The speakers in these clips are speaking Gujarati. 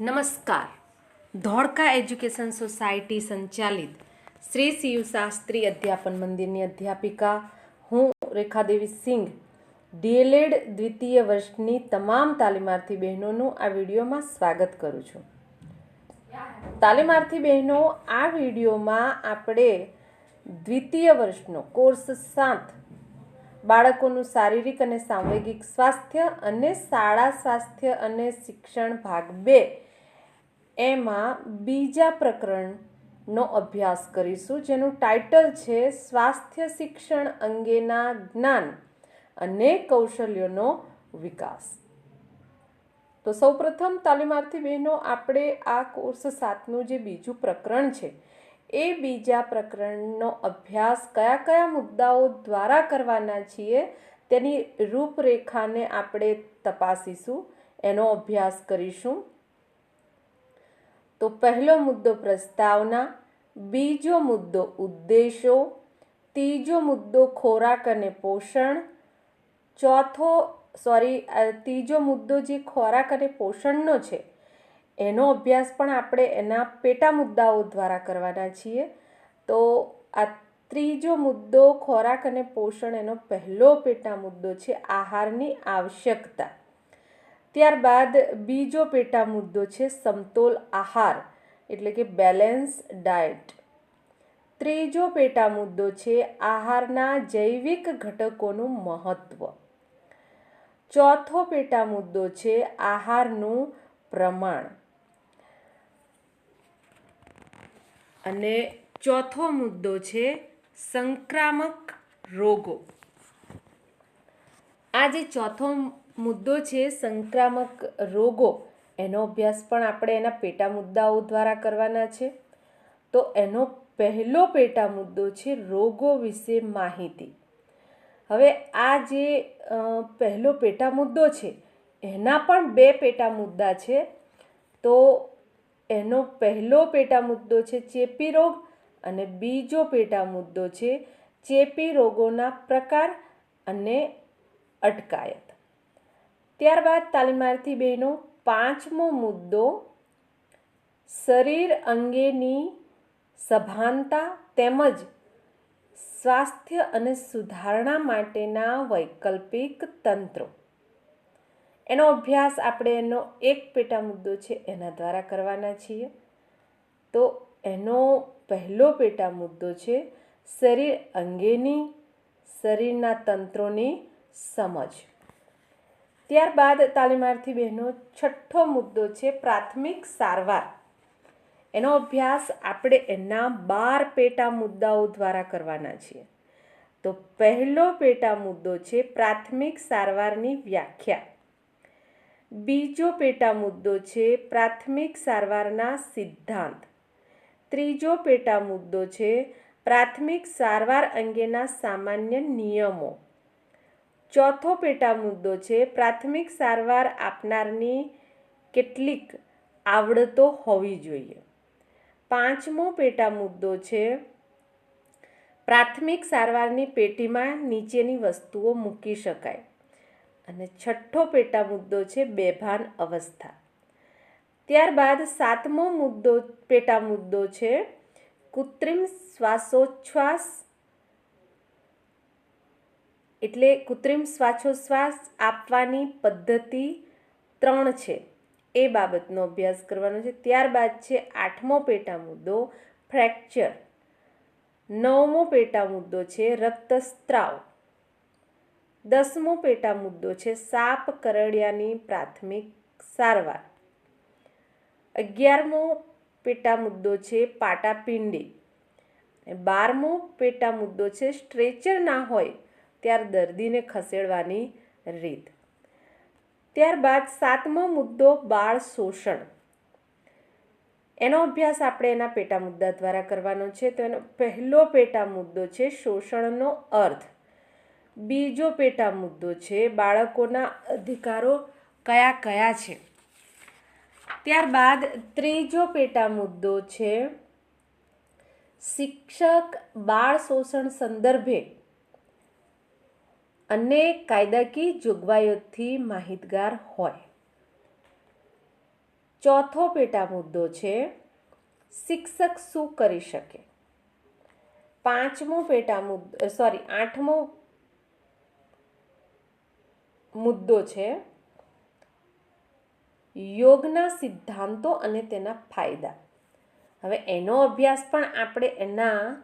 નમસ્કાર. ધોળકા એજ્યુકેશન સોસાયટી સંચાલિત શ્રી શિવ શાસ્ત્રી અધ્યાપન મંદિરની અધ્યાપિકા હું રેખાદેવી સિંઘ. ડીએલએડ દ્વિતીય વર્ષની તમામ તાલીમાર્થી બહેનોનું આ વિડીયોમાં સ્વાગત કરું છું. તાલીમાર્થી બહેનો, આ વિડીયોમાં આપણે દ્વિતીય વર્ષનો કોર્સ સાત, બાળકોનું શારીરિક અને સાંવેગિક સ્વાસ્થ્ય અને શાળા સ્વાસ્થ્ય અને શિક્ષણ ભાગ બે એમાં બીજા પ્રકરણનો અભ્યાસ કરીશું, જેનું ટાઇટલ છે સ્વાસ્થ્ય શિક્ષણ અંગેના જ્ઞાન અને કૌશલ્યોનો વિકાસ. તો સૌપ્રથમ તાલીમાર્થી બહેનો, આપણે આ કોર્સ સાતનું જે બીજું પ્રકરણ છે, એ બીજા પ્રકરણનો અભ્યાસ કયા કયા મુદ્દાઓ દ્વારા કરવાના છીએ, તેની રૂપરેખાને આપણે તપાસીશું, એનો અભ્યાસ કરીશું. તો પહેલો મુદ્દો પ્રસ્તાવના, બીજો મુદ્દો ઉદ્દેશો, ત્રીજો મુદ્દો ખોરાક અને પોષણ, ચોથો સોરી ત્રીજો મુદ્દો જે ખોરાક અને પોષણનો છે, એનો અભ્યાસ પણ આપણે એના પેટા મુદ્દાઓ દ્વારા કરવાના છીએ. તો આ ત્રીજો મુદ્દો ખોરાક અને પોષણ એનો પહેલો પેટા મુદ્દો છે આહારની આવશ્યકતા. ત્યારબાદ બીજો પેટા મુદ્દો છે સમતોલ આહાર, એટલે કે બેલેન્સ ડાયટ ત્રીજો પેટા મુદ્દો છે આહારના જૈવિક ઘટકોનું મહત્વ. ચોથો પેટા મુદ્દો છે આહારનું પ્રમાણ. અને ચોથો મુદ્દો છે સંક્રામક રોગો. આ જે ચોથો મુદ્દો છે સંક્રામક રોગો. એનો અભ્યાસ પણ આપણે એના પેટા મુદ્દાઓ દ્વારા કરવાના છે. તો એનો પહેલો પેટા મુદ્દો છે રોગો વિશે માહિતી. હવે આ જે પહેલો પેટા મુદ્દો છે, એના પણ બે પેટા મુદ્દા છે. તો એનો પહેલો પેટા મુદ્દો છે ચેપી રોગ અને બીજો પેટા મુદ્દો છે ચેપી રોગોના પ્રકાર અને અટકાયત. ત્યારબાદ તાલીમાર્થી બહેનો, પાંચમો મુદ્દો, શરીર અંગેની સભાનતા તેમજ સ્વાસ્થ્ય અને સુધારણા માટેના વૈકલ્પિક તંત્રો. એનો અભ્યાસ આપણે એનો એક પેટા મુદ્દો છે, એના દ્વારા કરવાના છીએ. તો એનો પહેલો પેટા મુદ્દો છે, શરીર અંગેની, શરીરના તંત્રોની સમજ. ત્યારબાદ તાલીમાર્થી બહેનો છઠ્ઠો મુદ્દો છે પ્રાથમિક સારવાર. એનો અભ્યાસ આપણે એના બાર પેટા મુદ્દાઓ દ્વારા કરવાના છીએ. તો પહેલો પેટા મુદ્દો છે પ્રાથમિક સારવારની વ્યાખ્યા. બીજો પેટા મુદ્દો છે પ્રાથમિક સારવારના સિદ્ધાંત. ત્રીજો પેટા મુદ્દો છે પ્રાથમિક સારવાર અંગેના સામાન્ય નિયમો. ચોથો પેટા મુદ્દો છે, પ્રાથમિક સારવાર આપનારની કેટલીક આવડતો હોવી જોઈએ. પાંચમો પેટા મુદ્દો છે, પ્રાથમિક સારવારની પેટીમાં નીચેની વસ્તુઓ મૂકી શકાય. અને છઠ્ઠો પેટા મુદ્દો છે, બેભાન અવસ્થા. ત્યારબાદ સાતમો મુદ્દો, પેટા મુદ્દો છે, કૃત્રિમ શ્વાસોચ્છ્વાસ એટલે કૃત્રિમ શ્વાસોશ્વાસ આપવાની પદ્ધતિ ત્રણ છે. એ બાબતનો અભ્યાસ કરવાનો છે. ત્યારબાદ છે આઠમો પેટા મુદ્દો, ફ્રેક્ચર. નવમો પેટા મુદ્દો છે રક્તસ્ત્રાવ. દસમો પેટા મુદ્દો છે સાપ કરડિયાની પ્રાથમિક સારવાર. અગિયારમો પેટા મુદ્દો છે પાટાપિંડી. બારમો પેટા મુદ્દો છે સ્ટ્રેચર ના હોય ત્યાર દર્દીને ખસેડવાની રીત. ત્યારબાદ સાતમો મુદ્દો, બાળ શોષણ. એનો અભ્યાસ આપણે એના પેટા મુદ્દા દ્વારા કરવાનો છે. તો એનો પહેલો પેટા મુદ્દો છે શોષણનો અર્થ. બીજો પેટા મુદ્દો છે બાળકોના અધિકારો કયા કયા છે. ત્યારબાદ ત્રીજો પેટા મુદ્દો છે શિક્ષક બાળ શોષણ સંદર્ભે. અનેક કાયદાકીય જોગવાઈઓથી માહિતગાર હોય. ચોથો પેટા મુદ્દો છે, શિક્ષક શું કરી શકે? પાંચમો પેટા મુદ્દો, સોરી, આઠમો મુદ્દો છે, યોગના સિદ્ધાંતો અને તેના ફાયદા. હવે એનો અભ્યાસ પણ આપણે એના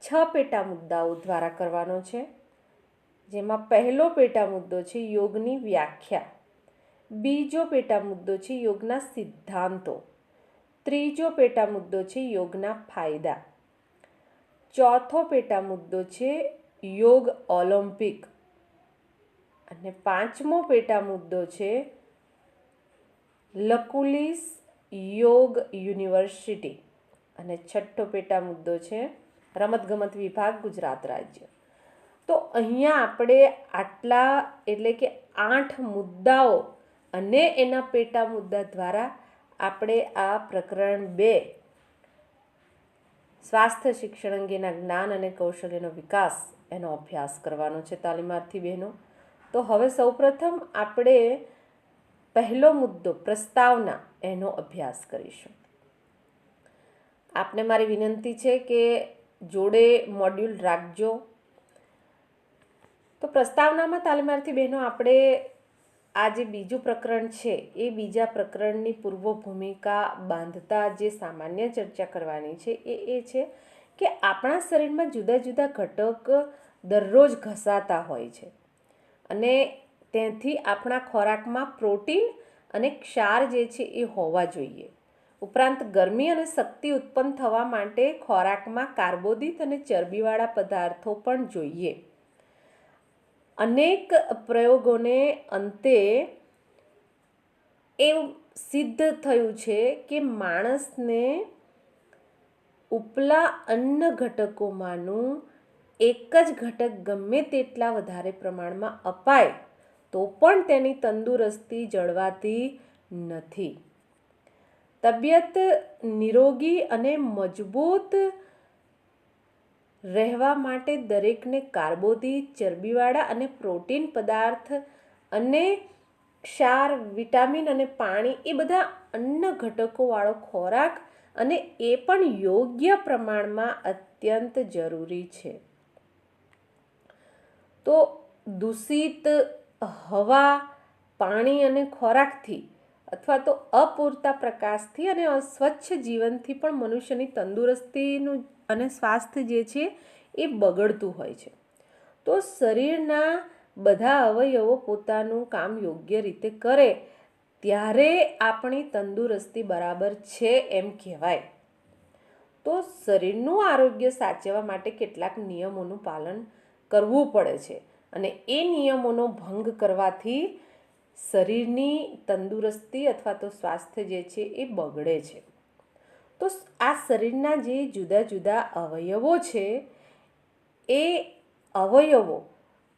છ પેટા મુદ્દાઓ દ્વારા કરવાનો છે. જેમાં પહેલો પેટા મુદ્દો છે યોગની વ્યાખ્યા. બીજો પેટા મુદ્દો છે યોગના સિદ્ધાંતો. ત્રીજો પેટા મુદ્દો છે યોગના ફાયદા. ચોથો પેટા મુદ્દો છે યોગ ઓલિમ્પિક. અને પાંચમો પેટા મુદ્દો છે લકુલિસ યોગ યુનિવર્સિટી. અને છઠ્ઠો પેટા મુદ્દો છે રમતગમત વિભાગ ગુજરાત રાજ્ય. તો અહીંયા આપણે આટલા એટલે કે આઠ મુદ્દાઓ અને એના પેટા મુદ્દા દ્વારા આપણે આ પ્રકરણ બે, સ્વાસ્થ્ય શિક્ષણ અંગેના જ્ઞાન અને કૌશલ્યનો વિકાસ, એનો અભ્યાસ કરવાનો છે તાલીમાર્થી બહેનો. તો હવે સૌપ્રથમ આપણે પહેલો મુદ્દો, પ્રસ્તાવના, એનો અભ્યાસ કરીશું. આપને મારી વિનંતી છે કે જોડે મોડ્યુલ રાખજો. તો પ્રસ્તાવનામાં તાલીમાર્થી બહેનો, આપણે આ જે બીજું પ્રકરણ છે, એ બીજા પ્રકરણની પૂર્વ ભૂમિકા બાંધતા જે સામાન્ય ચર્ચા કરવાની છે, એ એ છે કે આપણા શરીરમાં જુદા જુદા ઘટક દરરોજ ઘસાતા હોય છે. અને ત્યાંથી આપણા ખોરાકમાં પ્રોટીન અને ક્ષાર જે છે, એ હોવા જોઈએ. ઉપરાંત ગરમી અને શક્તિ ઉત્પન્ન થવા માટે ખોરાકમાં કાર્બોદિત અને ચરબીવાળા પદાર્થો પણ જોઈએ. અનેક પ્રયોગોને અંતે એવું સિદ્ધ થયું છે કે માણસને ઉપલા અન્ન ઘટકોમાંનું એક જ ઘટક ગમે તેટલા વધારે પ્રમાણમાં અપાય, તો પણ તેની તંદુરસ્તી જળવાતી નથી. તબિયત નિરોગી અને મજબૂત રહેવા માટે દરેકને કાર્બોદિત, ચરબીવાળા અને પ્રોટીન પદાર્થ અને ક્ષાર, વિટામિન અને પાણી એ બધા અન્ન ઘટકોવાળો ખોરાક અને એ પણ યોગ્ય પ્રમાણમાં અત્યંત જરૂરી છે. તો દૂષિત હવા, પાણી અને ખોરાકથી અથવા તો અપૂરતા પ્રકાશથી અને અસ્વચ્છ જીવનથી પણ મનુષ્યની તંદુરસ્તીનું અને સ્વાસ્થ્ય જે છે એ બગડતું હોય છે. તો શરીરના બધા અવયવો પોતાનું કામ યોગ્ય રીતે કરે, ત્યારે આપણી તંદુરસ્તી બરાબર છે એમ કહેવાય. તો શરીરનું આરોગ્ય સાચવવા માટે કેટલાક નિયમોનું પાલન કરવું પડે છે અને એ નિયમોનો ભંગ કરવાથી શરીરની તંદુરસ્તી અથવા તો સ્વાસ્થ્ય જે છે એ બગડે છે. તો આ શરીરના જે જુદા જુદા અવયવો છે, એ અવયવો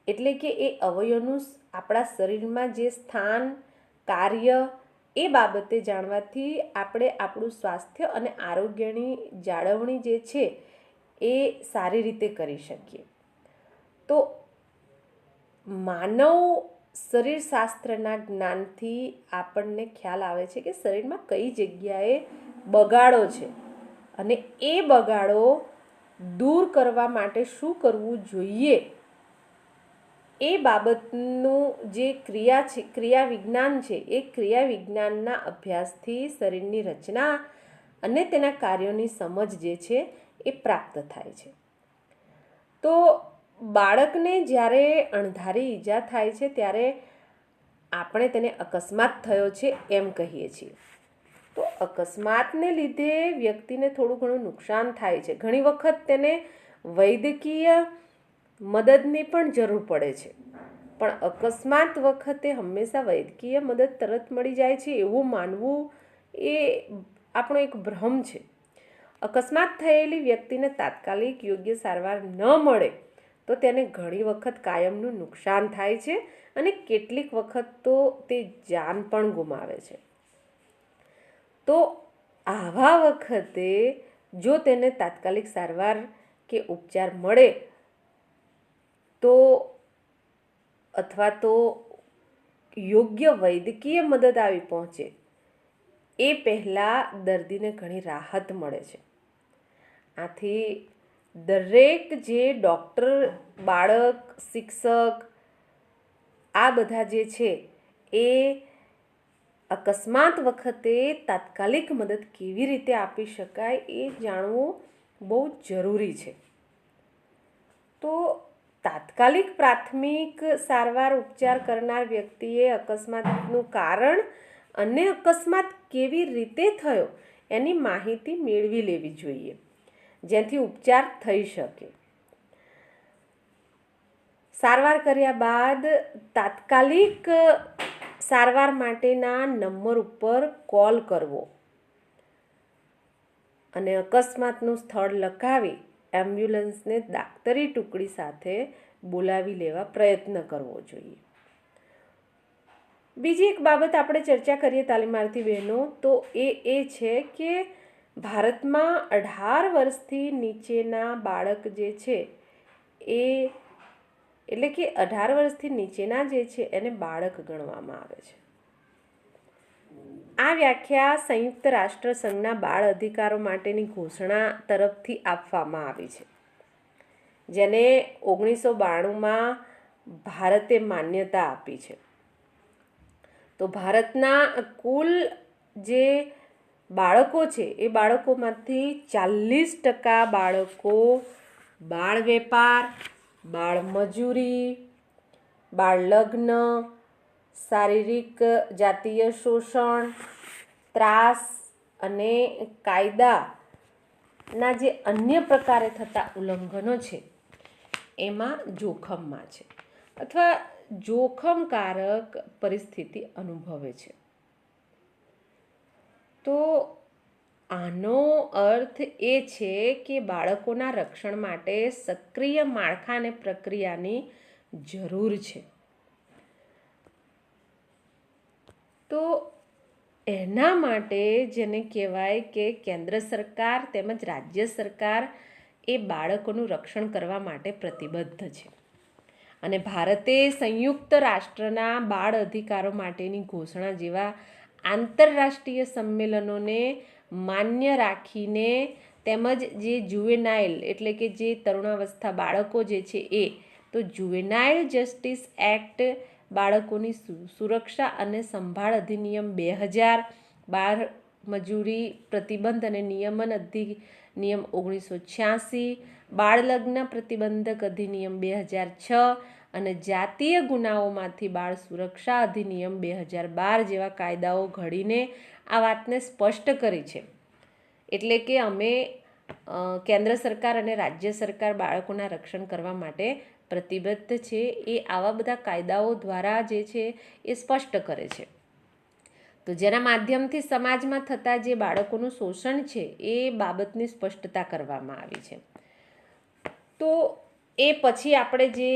એટલે કે એ અવયવનું આપણા શરીરમાં જે સ્થાન, કાર્ય, એ બાબતે જાણવાથી આપણે આપણું સ્વાસ્થ્ય અને આરોગ્યની જાળવણી જે છે, એ સારી રીતે કરી શકીએ. તો માનવ શરીર શાસ્ત્રના જ્ઞાનથી આપણને ખ્યાલ આવે છે કે શરીરમાં કઈ જગ્યાએ બગાડો છે. અને એ બગાડો દૂર કરવા માટે શું કરવું જોઈએ? એ બાબતનું જે ક્રિયા છે ક્રિયા વિજ્ઞાન છે, એ ક્રિયા વિજ્ઞાનના અભ્યાસથી શરીરની રચના અને તેના કાર્યોની સમજ જે છે એ પ્રાપ્ત થાય છે. તો બાળકને જ્યારે અણધારી ઈજા થાય છે, ત્યારે આપણે તેને અકસ્માત થયો છે એમ કહીએ છીએ. તો અકસ્માતને લીધે વ્યક્તિને થોડું ઘણું નુકસાન થાય છે. ઘણી વખત તેને વૈદ્યકીય મદદની પણ જરૂર પડે છે. પણ અકસ્માત વખતે હંમેશા વૈદ્યકીય મદદ તરત મળી જાય છે એવું માનવું એ આપણો એક ભ્રમ છે. અકસ્માત થયેલી વ્યક્તિને તાત્કાલિક યોગ્ય સારવાર ન મળે તો તેને ઘણી વખત કાયમનું નુકસાન થાય છે અને કેટલીક વખત તો તે જાન પણ ગુમાવે છે. તો આવા વખતે જો તેને તાત્કાલિક સારવાર કે ઉપચાર મળે, તો અથવા તો યોગ્ય વૈદ્યકીય મદદ આવી પહોંચે, એ પહેલાં દર્દીને ઘણી રાહત મળે છે. આથી દરેક જે ડૉક્ટર, બાળક, શિક્ષક, આ બધા જે છે, એ અકસ્માત વખતે તાત્કાલિક મદદ કેવી રીતે આપી શકાય એ જાણવું બહુ જરૂરી છે. તો તાત્કાલિક પ્રાથમિક સારવાર ઉપચાર કરનાર વ્યક્તિએ અકસ્માતનું કારણ અને અકસ્માત કેવી રીતે થયો એની માહિતી મેળવી લેવી જોઈએ. જેથી ઉપચાર થઈ શકે. સારવાર કર્યા બાદ તાત્કાલિક સારવાર માટેના નંબર ઉપર કોલ કરવો. અને અકસ્માતનું સ્થળ લખાવી એમ્બ્યુલન્સને દાક્તરી ટુકડી સાથે બોલાવી લેવા પ્રયત્ન કરવો જોઈએ. બીજી એક બાબત આપણે ચર્ચા કરીએ તાલીમાર્થી બહેનો, તો એ એ છે કે ભારતમાં અઢાર વર્ષથી નીચેના બાળક જે છે, એ એટલે કે અઢાર વર્ષથી નીચેના જે છે એને બાળક ગણવામાં આવે છે. આ વ્યાખ્યા સંયુક્ત રાષ્ટ્ર સંઘના બાળ અધિકારો માટેની ઘોષણા તરફથી આપવામાં આવી છે. જેને ઓગણીસો બાણુંમાં ભારતે માન્યતા આપી છે. તો ભારતના કુલ જે બાળકો છે, એ બાળકોમાંથી ચાલીસ ટકા બાળકો બાળ વેપાર બાળ મજૂરી, બાળ લગ્ન, શારીરિક જાતીય શોષણ, ત્રાસ અને કાયદાના જે અન્ય પ્રકારે થતા ઉલ્લંઘનો છે, એમાં જોખમમાં છે અથવા જોખમકારક પરિસ્થિતિ અનુભવે છે. તો આનો અર્થ એ છે કે બાળકોના રક્ષણ માટે સક્રિય માળખા અને પ્રક્રિયાની જરૂર છે. તો એના માટે જેને કહેવાય કે કેન્દ્ર સરકાર તેમજ રાજ્ય સરકાર એ બાળકોનું રક્ષણ કરવા માટે પ્રતિબદ્ધ છે. અને ભારતે સંયુક્ત રાષ્ટ્રના બાળ અધિકારો માટેની ઘોષણા જેવા આંતરરાષ્ટ્રીય સંમેલનોને માન્ય રાખીને તેમજ જે જુવેનાઇલ એટલે કે જે તરુણાવસ્થા બાળકો જે છે એ, તો જુવેનાઇલ જસ્ટિસ એક્ટ બાળકોની સુરક્ષા અને સંભાળ અધિનિયમ બે હજાર બાળ મજૂરી પ્રતિબંધ અને નિયમન અધિનિયમ ઓગણીસો છ્યાસી, બાળલગ્ન પ્રતિબંધક અધિનિયમ બે હજાર છ અને જાતીય ગુનાઓમાંથી બાળ સુરક્ષા અધિનિયમ બે હજાર બાર જેવા કાયદાઓ ઘડીને આ વાતને સ્પષ્ટ કરી છે. એટલે કે અમે કેન્દ્ર સરકાર અને રાજ્ય સરકાર બાળકોના રક્ષણ કરવા માટે પ્રતિબદ્ધ છે. એ આવા બધા કાયદાઓ દ્વારા જે છે એ સ્પષ્ટ કરે છે. તો જેના માધ્યમથી સમાજમાં થતા જે બાળકોનું શોષણ છે એ બાબતની સ્પષ્ટતા કરવામાં આવી છે. તો એ પછી આપણે જે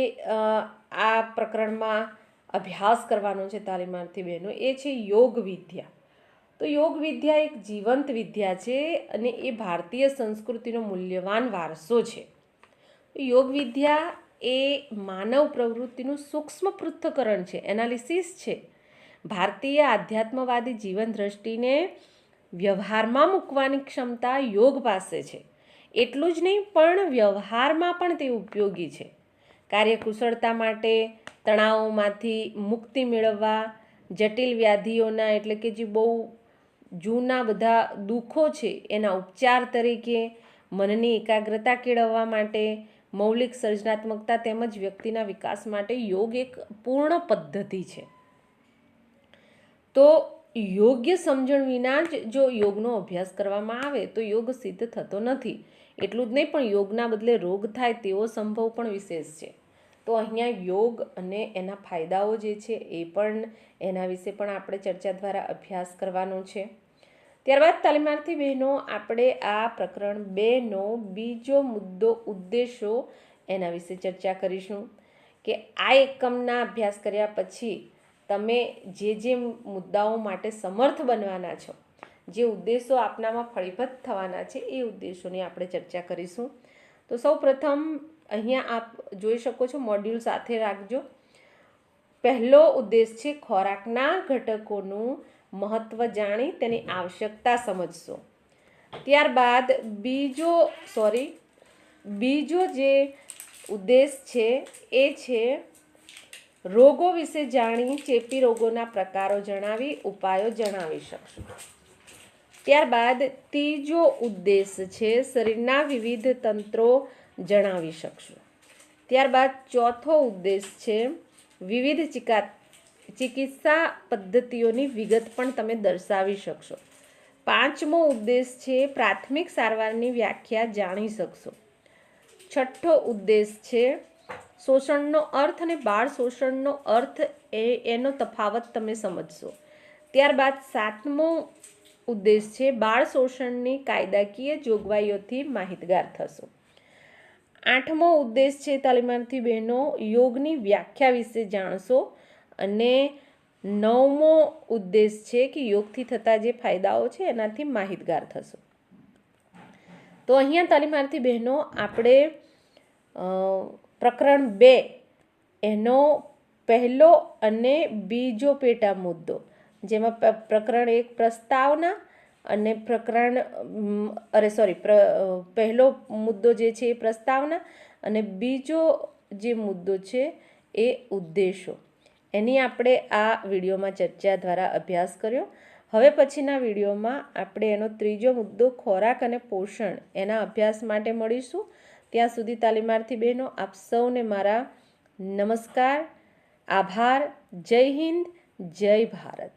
આ પ્રકરણમાં અભ્યાસ કરવાનો છે તાલીમાર્થી બહેનો, એ છે યોગ વિદ્યા. તો યોગ વિદ્યા એક જીવંત વિદ્યા છે અને એ ભારતીય સંસ્કૃતિનો મૂલ્યવાન વારસો છે. યોગ વિદ્યા એ માનવ પ્રવૃત્તિનું સૂક્ષ્મ પૃથ્થકરણ છે, એનાલિસિસ છે. ભારતીય આધ્યાત્મવાદી જીવન દ્રષ્ટિને વ્યવહારમાં મૂકવાની ક્ષમતા યોગ પાસે છે. એટલું જ નહીં, પણ વ્યવહારમાં પણ તે ઉપયોગી છે. કાર્યકુશળતા માટે તણાવોમાંથી મુક્તિ મેળવવા, જટિલ વ્યાધિઓના એટલે કે જે બહુ જૂના બધા દુઃખો છે, એના ઉપચાર તરીકે મનની એકાગ્રતા કેળવવા માટે, મૌલિક સર્જનાત્મકતા તેમજ વ્યક્તિના વિકાસ માટે યોગ એક પૂર્ણ પદ્ધતિ છે. તો યોગ્ય સમજણ વિના જ જો યોગનો અભ્યાસ કરવામાં આવે, તો યોગ સિદ્ધ થતો નથી. એટલું જ નહીં, પણ યોગના બદલે રોગ થાય તેવો સંભવ પણ વિશેષ છે. તો અહીંયા યોગ અને એના ફાયદાઓ જે છે, એ પણ એના વિશે પણ આપણે ચર્ચા દ્વારા અભ્યાસ કરવાનો છે. ત્યારબાદ તાલીમાર્થી બહેનો, આપણે આ પ્રકરણ બેનો બીજો મુદ્દો ઉદ્દેશો એના વિશે ચર્ચા કરીશું કે આ એકમના અભ્યાસ કર્યા પછી તમે જે જે મુદ્દાઓ માટે સમર્થ બનવાના છો, જે ઉદ્દેશો આપનામાં ફળીભત થવાના છે, એ ઉદ્દેશોની આપણે ચર્ચા કરીશું. તો સૌ પ્રથમ અહીંયા આપ જોઈ શકો છો, મોડ્યુલ સાથે રાખજો. પહેલો ઉદ્દેશ છે ખોરાકના ઘટકોનું મહત્ત્વ જાણી તેની આવશ્યકતા સમજશો. ત્યારબાદ બીજો સોરી બીજો જે ઉદ્દેશ છે એ છે રોગો વિશે જાણી ચેપી રોગોના પ્રકારો જણાવી, ઉપાયો જણાવી શકશો. ત્યારબાદ ત્રીજો ઉદ્દેશ છે શરીરના વિવિધ તંત્રો જણાવી શકશો. ત્યારબાદ ચોથો ઉદ્દેશ છે વિવિધ ચિકા ચિકિત્સા પદ્ધતિઓની વિગત પણ તમે દર્શાવી શકશો. પાંચમો ઉદ્દેશ છે પ્રાથમિક સારવારની વ્યાખ્યા જાણી શકશો. છઠ્ઠો ઉદ્દેશ છે શોષણનો અર્થ અને બાળ શોષણનો અર્થ એ એનો તફાવત તમે સમજશો. ત્યારબાદ સાતમો ઉદ્દેશ છે બાળ શોષણની કાયદાકીય જોગવાઈઓથી માહિતગાર થશો. આઠમો ઉદ્દેશ છે તાલીમાર્થી બહેનો યોગની વ્યાખ્યા વિશે જાણશો. અને નવમો ઉદ્દેશ છે કે યોગથી થતા જે ફાયદાઓ છે એનાથી માહિતગાર થશો. તો અહીંયા તાલીમાર્થી બહેનો, આપણે પ્રકરણ બે એનો પહેલો અને બીજો પેટા મુદ્દો, જેમાં પ્રકરણ એક પ્રસ્તાવના અને પ્રકરણ અરે સોરી પહેલો મુદ્દો જે છે એ પ્રસ્તાવના અને બીજો જે મુદ્દો છે એ ઉદ્દેશો. એની આપણે આ વિડીયોમાં ચર્ચા દ્વારા અભ્યાસ કર્યો. હવે પછીના વિડીયોમાં આપણે એનો ત્રીજો મુદ્દો ખોરાક અને પોષણ એના અભ્યાસ માટે મળીશું. ત્યાં સુધી તાલીમાર્થી બહેનો, આપ સૌને મારા નમસ્કાર, આભાર, જય હિન્દ, જય ભારત.